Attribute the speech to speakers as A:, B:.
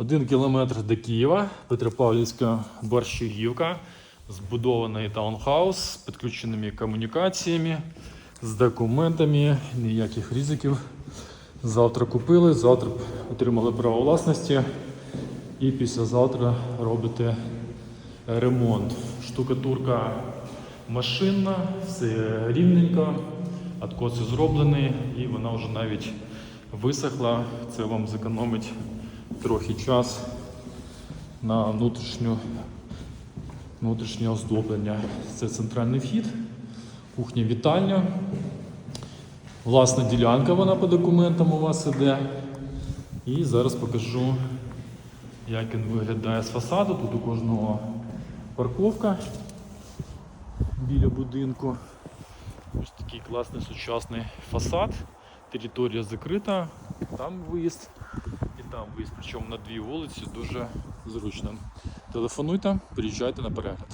A: Один кілометр до Києва, Петропавлівська Борщагівка, збудований таунхаус з підключеними комунікаціями, з документами, ніяких ризиків. Завтра купили, завтра отримали право власності і післязавтра робите ремонт. Штукатурка машинна, все рівненько, откоси зроблені і вона вже навіть висохла. Це вам зекономить трохи час на внутрішню, внутрішнє оздоблення. Це центральний вхід, кухня вітальня. Власна ділянка вона по документам у вас іде. І зараз покажу, як він виглядає з фасаду. Тут у кожного парковка біля будинку. Ось такий класний сучасний фасад. Територія закрита, там виїзд там виїзд. Причому на дві вулиці дуже зручно. Телефонуйте, приїжджайте на перегляд.